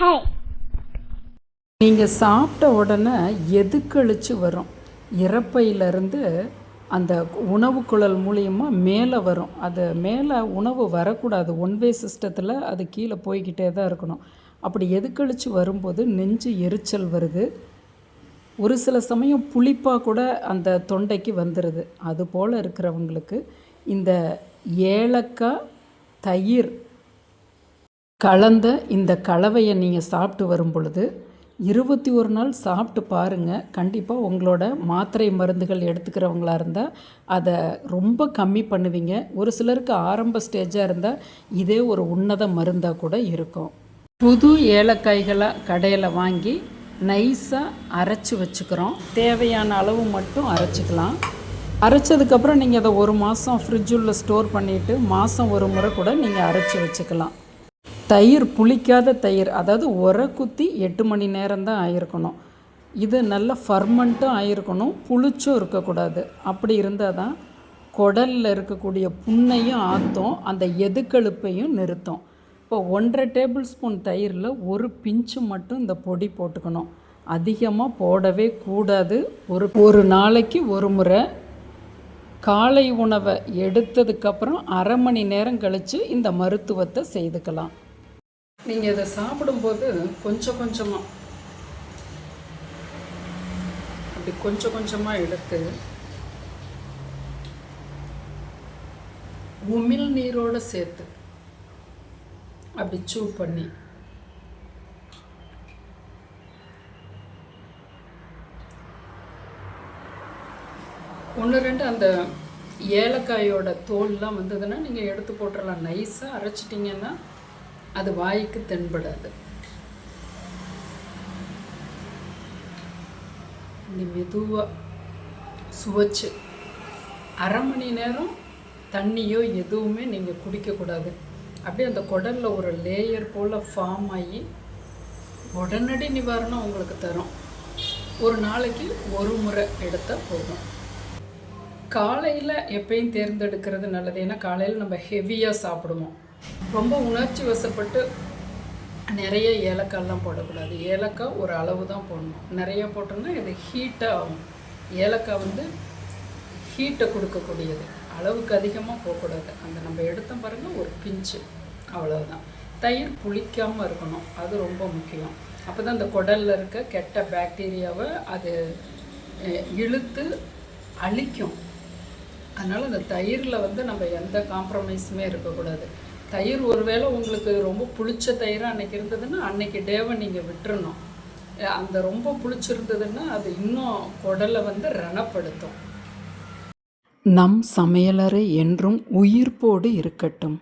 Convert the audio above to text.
Hi நீங்கள் சாப்பிட்ட உடனே எது கழிச்சு வரும்? இறப்பையிலேருந்து அந்த உணவு குழல் மூலியமாக மேலே வரும். அது மேலே உணவு வரக்கூடாது. ஒன்வே சிஸ்டத்தில் அது கீழே போய்கிட்டே தான் இருக்கணும். அப்படி எது கழிச்சு வரும்போது நெஞ்சு எரிச்சல் வருது. ஒரு சில சமயம் புளிப்பாக கூட அந்த தொண்டைக்கு வந்துடுது அது போல் இருக்கிறவங்களுக்கு இந்த ஏலக்காய் தயிர் கலந்த இந்த கலவையை நீங்கள் சாப்பிட்டு வரும் பொழுது இருபத்தி ஒரு நாள் சாப்பிட்டு பாருங்கள் கண்டிப்பாக உங்களோட மாத்திரை மருந்துகள் எடுத்துக்கிறவங்களாக இருந்தால் அதை ரொம்ப கம்மி பண்ணுவீங்க. ஒரு சிலருக்கு ஆரம்ப ஸ்டேஜாக இருந்தால் இதே ஒரு உன்னத மருந்தாக கூட இருக்கும். புது ஏலக்காய்களை கடையில் வாங்கி நைஸாக அரைச்சி வச்சுக்கிறோம். தேவையான அளவு மட்டும் அரைச்சிக்கலாம். அரைச்சதுக்கப்புறம் நீங்கள் அதை ஒரு மாதம் ஃப்ரிட்ஜுள்ள ஸ்டோர் பண்ணிவிட்டு மாதம் ஒரு முறை கூட நீங்கள் அரைச்சி வச்சுக்கலாம். தயிர் புளிக்காத தயிர் அதாவது உர குத்தி எட்டு மணி நேரம் தான் ஆயிருக்கணும். இது நல்லா ஃபர்மெண்ட்டும் ஆயிருக்கணும் புளிச்சும் இருக்கக்கூடாது. அப்படி இருந்தால் தான் குடலில் இருக்கக்கூடிய புண்ணையும் ஆற்றும் அந்த எதுக்கழுப்பையும் நிறுத்தும். இப்போ ஒன்றரை டேபிள் ஸ்பூன் தயிரில் ஒரு பிஞ்சு மட்டும் இந்த பொடி போட்டுக்கணும். அதிகமாக போடவே கூடாது. ஒரு ஒரு நாளைக்கு ஒரு முறை காலை உணவை எடுத்ததுக்கப்புறம் அரை மணி நேரம் கழித்து இந்த மருத்துவத்தை செய்துக்கலாம். நீங்கள் இதை சாப்பிடும்போது கொஞ்சம் கொஞ்சமாக அப்படி கொஞ்சம் கொஞ்சமாக எடுத்து உமிழ் நீரோடு சேர்த்து அப்படி சூ பண்ணி ஒன்று ரெண்டு அந்த ஏலக்காயோட தோல்லாம் வந்ததுன்னா நீங்கள் எடுத்து போட்டுடலாம். நைஸாக அரைச்சிட்டிங்கன்னா அது வாய்க்கு தென்படாது. நீ மெதுவாக சுவைச்சு அரை மணி நேரம் தண்ணியோ எதுவுமே நீங்கள் குடிக்கக்கூடாது. அப்படியே அந்த குடலில் ஒரு லேயர் போல் ஃபார்ம் ஆகி உடனடி நிவாரணம் உங்களுக்கு தரும். ஒரு நாளைக்கு ஒரு முறை எடுத்தால் போதும். காலையில் எப்பயும் தேர்ந்தெடுக்கிறது நல்லது. ஏன்னா காலையில் நம்ம ஹெவியாக சாப்பிடுவோம். ரொம்ப உணர்ச்சி வசப்பட்டு நிறைய ஏலக்காய்லாம் போடக்கூடாது. ஏலக்காய் ஒரு அளவு தான் போடணும். நிறைய போட்டோம்னா இது ஹீட்டாக ஆகும். ஏலக்காய் வந்து ஹீட்டை கொடுக்கக்கூடியது. அளவுக்கு அதிகமாக போகக்கூடாது. அந்த நம்ம எடுத்தோம் பாருங்கள் ஒரு பிஞ்சு அவ்வளவுதான். தயிர் புளிக்காமல் இருக்கணும். அது ரொம்ப முக்கியம். அப்போ தான் அந்த குடலில் இருக்க கெட்ட பாக்டீரியாவை அது இழுத்து அழிக்கும். அதனால் அந்த தயிரில் வந்து நம்ம எந்த காம்ப்ரமைஸுமே இருக்கக்கூடாது. தயிர் ஒருவேளை உங்களுக்கு ரொம்ப புளிச்ச தயிர் அன்னைக்கு இருந்ததுன்னா அன்னைக்கு டேவை நீங்கள் விட்டுறணும். அந்த ரொம்ப புளிச்சிருந்ததுன்னா அது இன்னும் குடலை வந்து ரணப்படுத்தும். நம் சமையலறை என்றும் உயிர்ப்போடு இருக்கட்டும்.